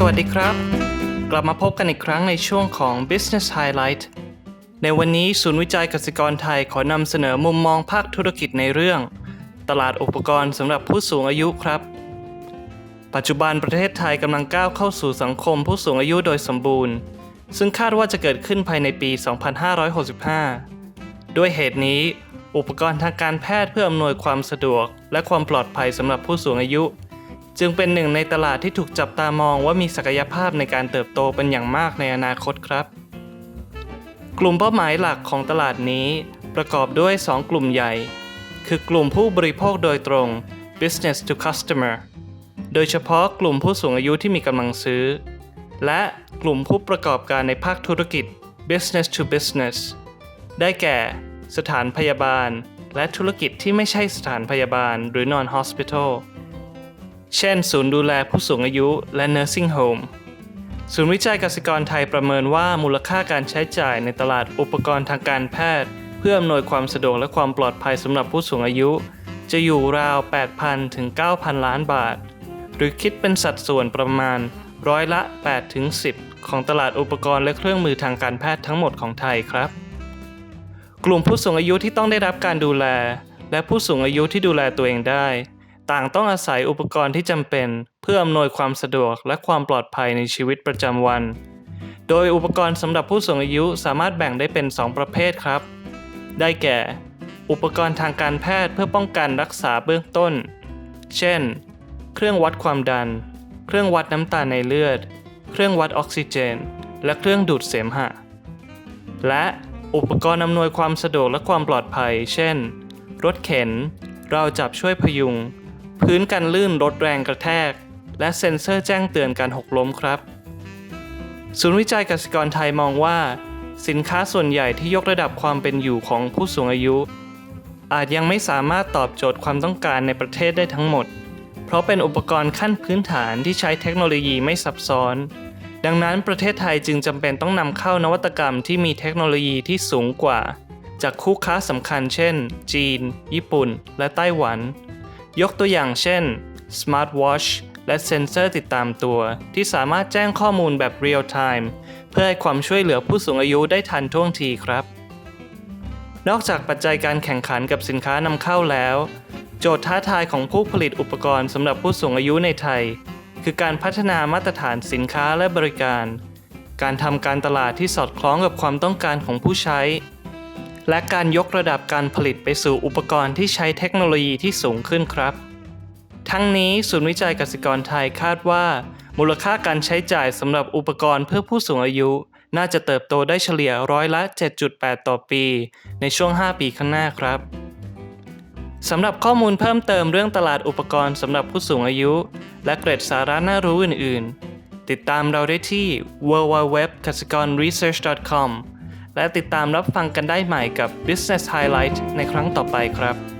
สวัสดีครับ กลับมาพบกันอีกครั้งในช่วงของ Business Highlight ในวันนี้ศูนย์วิจัยกสิกรไทยขอนำเสนอมุมมองภาคธุรกิจในเรื่อง ตลาดอุปกรณ์สำหรับผู้สูงอายุครับ ปัจจุบันประเทศไทยกำลังก้าวเข้าสู่สังคมผู้สูงอายุโดยสมบูรณ์ ซึ่งคาดว่าจะเกิดขึ้นภายในปี 2565 ด้วยเหตุนี้ อุปกรณ์ทางการแพทย์เพื่ออำนวยความสะดวก และความปลอดภัยสำหรับผู้สูงอายุ จึงเป็นหนึ่งในตลาดที่ถูกจับตามองว่ามีศักยภาพในการเติบโตเป็นอย่างมากในอนาคตครับ กลุ่มเป้าหมายหลักของตลาดนี้ ประกอบด้วย 2 กลุ่มใหญ่ คือกลุ่มผู้บริโภคโดยตรง business to customer โดยเฉพาะกลุ่มผู้สูงอายุที่มีกำลังซื้อ และกลุ่มผู้ประกอบการในภาคธุรกิจ business to business ได้แก่ สถานพยาบาล และธุรกิจที่ไม่ใช่สถานพยาบาลหรือ non hospital เช่น ศูนย์ดูแลผู้สูงอายุและ nursing home ศูนย์วิจัยกสิกรไทยประเมินว่ามูลค่าการใช้จ่ายในตลาดอุปกรณ์ทางการแพทย์ เพื่ออำนวยความสะดวกและความปลอดภัยสำหรับผู้สูงอายุ จะอยู่ราว 8,000 ถึง 9,000 ล้านบาท หรือคิดเป็นสัดส่วนประมาณร้อยละ 8 ถึง 10 ของตลาดอุปกรณ์และเครื่องมือทางการแพทย์ทั้งหมดของไทยครับ กลุ่มผู้สูงอายุที่ต้องได้รับการดูแล และผู้สูงอายุที่ดูแลตัวเองได้ ต่างต้องอาศัยอุปกรณ์ที่จำเป็น เพื่ออำนวยความสะดวกและความปลอดภัยในชีวิตประจำวัน โดยอุปกรณ์สำหรับผู้สูงอายุสามารถแบ่งได้เป็น 2 ประเภทครับ ได้แก่ อุปกรณ์ทางการแพทย์เพื่อป้องกันรักษาเบื้องต้น เช่น เครื่องวัดความดัน เครื่องวัดน้ำตาลในเลือด เครื่องวัดออกซิเจน และเครื่องดูดเสมหะ และอุปกรณ์อำนวยความสะดวกและความปลอดภัย เช่น รถเข็น เราวจับช่วยพยุง พื้นกันลื่นลดแรงกระแทก และเซ็นเซอร์แจ้งเตือนการหกล้มครับ ศูนย์วิจัยกสิกรไทยมองว่า สินค้าส่วนใหญ่ที่ยกระดับความเป็นอยู่ของผู้สูงอายุ อาจยังไม่สามารถตอบโจทย์ความต้องการในประเทศได้ทั้งหมด เพราะเป็นอุปกรณ์ขั้นพื้นฐานที่ใช้เทคโนโลยีไม่ซับซ้อน ดังนั้นประเทศไทยจึงจำเป็นต้องนำเข้านวัตกรรมที่มีเทคโนโลยีที่สูงกว่า จากคู่ค้าสำคัญเช่น จีน ญี่ปุ่น และไต้หวัน ยกตัวอย่างเช่น Smart Watch และเซ็นเซอร์ติดตามตัว ที่สามารถแจ้งข้อมูลแบบ Real Time เพื่อให้ความช่วยเหลือผู้สูงอายุได้ทันท่วงทีครับ นอกจากปัจจัยการแข่งขันกับสินค้านำเข้าแล้ว โจทย์ท้าทายของผู้ผลิตอุปกรณ์สำหรับผู้สูงอายุในไทย คือการพัฒนามาตรฐานสินค้าและบริการ การทำการตลาดที่สอดคล้องกับความต้องการของผู้ใช้ และการยกระดับการผลิตไปสู่อุปกรณ์ที่ใช้เทคโนโลยีที่สูงขึ้นครับ ทั้งนี้ศูนย์วิจัยกสิกรไทยคาดว่า มูลค่าการใช้จ่ายสำหรับอุปกรณ์เพื่อผู้สูงอายุ น่าจะเติบโตได้เฉลี่ยร้อยละ 7.8 ต่อปี ในช่วง 5 ปีข้างหน้าครับสำหรับข้อมูลเพิ่มเติมเรื่องตลาดอุปกรณ์สำหรับผู้สูงอายุ และเกร็ดสาระน่ารู้อื่น ๆ ติดตามเราได้ที่ www k a s i k o r r e s e a r c h com และติดตามรับฟังกันได้ใหม่กับ Business Highlight ในครั้งต่อไปครับ